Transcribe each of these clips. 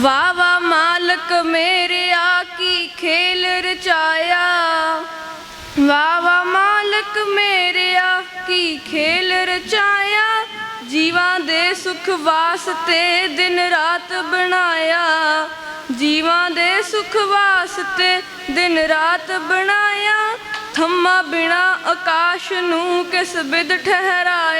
ਵਾ ਵਾ ਮਾਲਕ ਮੇਰਿਆ ਕੀ ਖੇਲ ਰਚਾਇਆ? ਵਾ ਵਾ ਮਾਲਕ ਮੇਰਿਆ ਕੀ ਖੇਲ ਰਚਾਇਆ? ਜੀਵਾਂ ਦੇ ਸੁਖ ਵਾਸਤੇ ਦਿਨ ਰਾਤ ਬਣਾਇਆ। ਜੀਵਾਂ ਦੇ ਸੁਖ ਵਾਸਤੇ ਦਿਨ ਰਾਤ ਬਣਾਇਆ। ਥੰਮਾ ਬਿਨਾ ਆਕਾਸ਼ ਨੂੰ ਕਿਸ ਬਿਦ ਠਹਿਰਾਇਆ?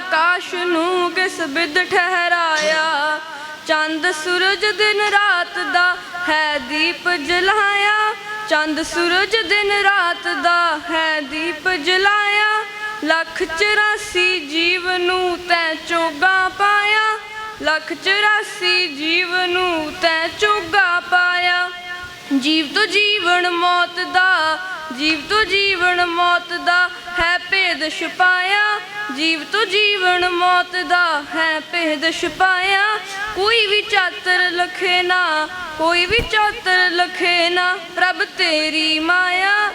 ਆਕਾਸ਼ ਨੂੰ ਕਿਸ ਬਿਦ ਠਹਿਰਾਇਆ? ਚੰਦ ਸੂਰਜ ਦਿਨ ਰਾਤ ਦਾ ਹੈ ਦੀਪ ਜਲਾਇਆ। ਚੰਦ ਸੂਰਜ ਦਿਨ ਰਾਤ ਦਾ ਹੈ ਦੀਪ ਜਲਾਇਆ। ਲੱਖ 84 ਜੀਵ ਨੂੰ ਤੈ ਚੋਗਾ ਪਾਇਆ। ਲੱਖ 84 ਜੀਵ ਨੂੰ ਤੈ ਚੋਗਾ ਪਾਇਆ। ਜੀਵ ਤੋਂ ਜੀਵਨ ਮੌਤ ਦਾ, ਜੀਵ ਤੋਂ ਜੀਵਨ ਮੌਤ ਦਾ ਹੈ ਭੇਦ ਛੁਪਾਇਆ, ਜੀਵ ਤੋਂ ਜੀਵਨ ਮੌਤ ਦਾ ਹੈ ਭੇਦ ਛੁਪਾਇਆ। ਕੋਈ ਵੀ ਚਾਤਰ ਲਖੇ ਨਾ, ਕੋਈ ਵੀ ਚਾਤਰ ਲਖੇ ਨਾ, ਪ੍ਰਭ ਤੇਰੀ ਮਾਇਆ।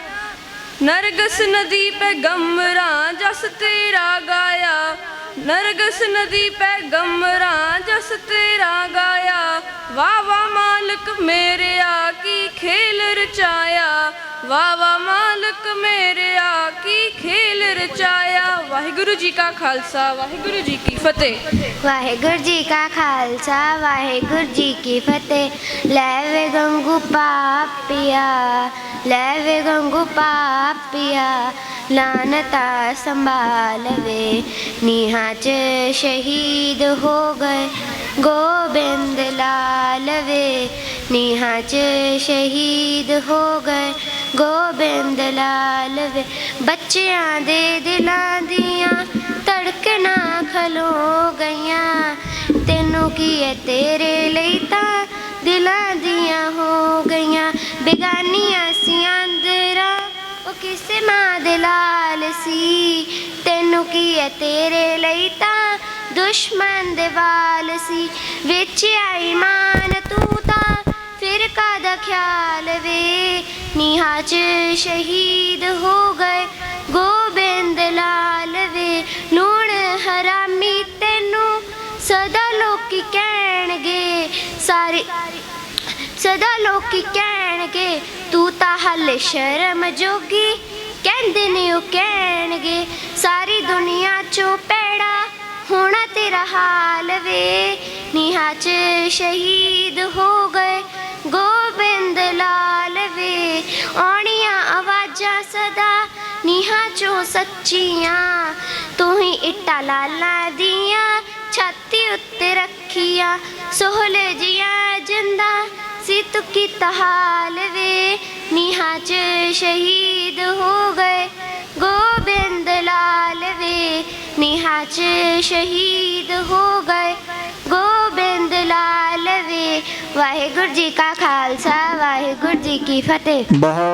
ਨਰਗਸ ਨਦੀ ਪੈ ਗਮਰਾ, ਜਸ ਤੇਰਾ ਗਾਇਆ। ਨਰਗਸ ਨਦੀ ਪੈ ਗਮਰਾ, ਜਸ ਤੇਰਾ ਗਾਇਆ। ਵਾ ਵਾ ਮਾਲਕ ਮੇਰਿਆ ਕੀ ਖੇਲ ਰਚਾਇਆ। ਵਾ ਵਾ ਮਾਲਕ ਮੇਰਿਆ ਕੀ ਖੇਲ ਰਚਾਇਆ। ਵਾਹਿਗੁਰੂ ਜੀ ਕਾ ਖਾਲਸਾ, ਵਾਹਿਗੁਰੂ ਜੀ ਕੀ ਫਤਿਹ। ਵਾਹਿਗੁਰੂ ਜੀ ਕਾ ਖਾਲਸਾ, ਵਾਹਿਗੁਰੂ ਜੀ ਕੀ ਫਤਿਹ। ਲੈ ਵੇ ਗੰਗੂ ਪਾਪੀਆ, ਲੈ ਵੇ ਗੰਗੂ ਪਾਪੀਆ ਲਾਨਤਾ ਸੰਭਾਲਵੇ। ਨੀਹਾਂ ਚ ਸ਼ਹੀਦ ਹੋ ਗਏ, ਗੋਬਿੰਦ ਲਾਲ ਨੀਹਾਂ ਚ ਸ਼ਹੀਦ ਹੋ ਗਏ ਗੋਬਿੰਦ ਲਾਲ ਵੇ ਬੱਚਿਆਂ ਦੇ ਦਿਲਾਂ ਦੀਆਂ ਧੜਕਣਾ ਖਲੋ ਗਈਆਂ ਤੈਨੂੰ ਕੀ ਹੈ ਤੇਰੇ ਲਈ ਤਾਂ ਦਿਲਾਂ ਦੀਆਂ ਹੋ ਗਈਆਂ ਬੇਗਾਨੀਆਂ ਸੀ ਅੰਦਰਾਂ ਉਹ ਕਿਸੇ ਮਾਂ ਦੇ ਲਾਲ ਸੀ ਤੈਨੂੰ ਕੀ ਹੈ ਤੇਰੇ ਲਈ ਤਾਂ ਦੁਸ਼ਮਣ ਦੇ ਵਾਲ ਸੀ, ਵਿੱਚ ਆਈ ਮਾਨ ਤੂੰ ਤਾਂ ਫਿਰ ਕਾਦਾ ਖਿਆਲ ਵੇ? ਨੀਹਾਂ ਸ਼ਹੀਦ ਹੋ ਗਏ ਗੋਬਿੰਦ ਲਾਲ ਵੇ। ਲੂਣ ਹਰਾਮੀ ਤੈਨੂੰ ਸਦਾ ਲੋਕੀ ਕਹਿਣਗੇ, ਸਾਰੇ ਸਦਾ ਲੋਕੀ ਕਹਿਣਗੇ, ਤੂੰ ਤਾਂ ਹੱਲੇ ਸ਼ਰਮ ਜੋਗੀ ਕਹਿੰਦੇ ਨੇ ਉਹ ਕਹਿਣਗੇ, ਸਾਰੀ ਦੁਨੀਆ ਚੋਂ ਤੇਰਾ ਹਾਲ ਵੇ। ਨੀਹਾਂ ਸ਼ਹੀਦ ਹੋ ਗਏ ਗੋਬਿੰਦ ਲਾਲ ਵੇ। ਆਉਣੀਆਂ ਆਵਾਜ਼ਾਂ ਸਦਾ ਨੀਹਾਂ ਸੱਚੀਆਂ। ਤੂੰ ਹੀ ਇੱਟਾਂ ਲਾਲਾਂ ਦੀਆਂ, ਛਾਤੀ ਉੱਤੇ ਰੱਖੀਆਂ। ਸੋਹਲੇ ਜੀਆਂ ਜਿੰਦਾ ਸੀ ਤੂੰ ਕੀ ਹਾਲ ਵੇ। ਨੀਹਾਂ ਚ ਸ਼ਹੀਦ ਹੋ ਗਏ ਗੋਬਿੰਦ ਚ ਸ਼ਹੀਦ ਹੋ ਗਏ। ਗੋਬਿੰਦ ਲਾਲ ਵੇ। ਵਾਹਿਗੁਰੂ ਜੀ ਕਾ ਖਾਲਸਾ, ਵਾਹਿਗੁਰੂ ਜੀ ਕੀ ਫਤਿਹ।